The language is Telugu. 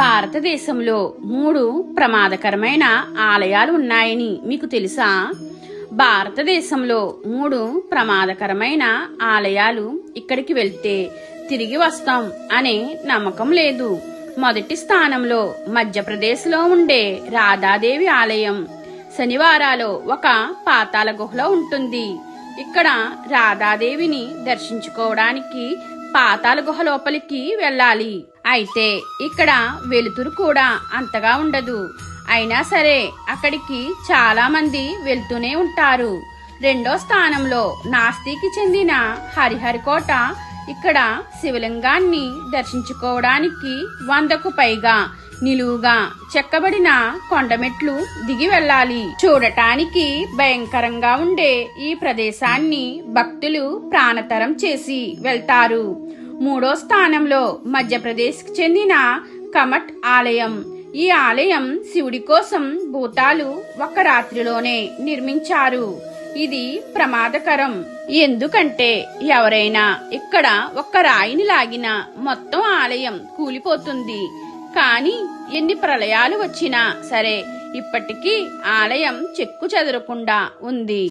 భారతదేశంలో మూడు ప్రమాదకరమైన ఆలయాలు ఉన్నాయని మీకు తెలుసా? భారతదేశంలో మూడు ప్రమాదకరమైన ఆలయాలు ఇక్కడికి వెళ్తే తిరిగి వస్తాం అనే నమ్మకం లేదు. మొదటి స్థానంలో మధ్యప్రదేశ్లో ఉండే రాధాదేవి ఆలయం. శనివారాలో ఒక పాతాళ గుహలో ఉంటుంది. ఇక్కడ రాధాదేవిని దర్శించుకోవడానికి పాతాళ గుహ లోపలికి వెళ్ళాలి. అయితే ఇక్కడ వెలుతురు కూడా అంతగా ఉండదు. అయినా సరే అక్కడికి చాలా మంది వెళ్తూనే ఉంటారు. రెండో స్థానంలో నాస్తికి చెందిన హరిహరికోట ఇక్కడ శివలింగాన్ని దర్శించుకోవడానికి వందకు పైగా నిలువుగా చెక్కబడిన కొండమెట్లు దిగి వెళ్ళాలి. చూడటానికి భయంకరంగా ఉండే ఈ ప్రదేశాన్ని భక్తులు ప్రాణతరం చేసి వెళ్తారు. మూడో స్థానంలో మధ్యప్రదేశ్కి చెందిన కమట్ ఆలయం. ఈ ఆలయం శివుడి కోసం భూతాలు ఒక రాత్రిలోనే నిర్మించారు. ఇది ప్రమాదకరం. ఎందుకంటే ఎవరైనా ఇక్కడ ఒక్క రాయిని లాగిన మొత్తం ఆలయం కూలిపోతుంది. కానీ ఎన్ని ప్రళయాలు వచ్చినా సరే ఇప్పటికీ ఆలయం చెక్కు చెదరకుండా ఉంది.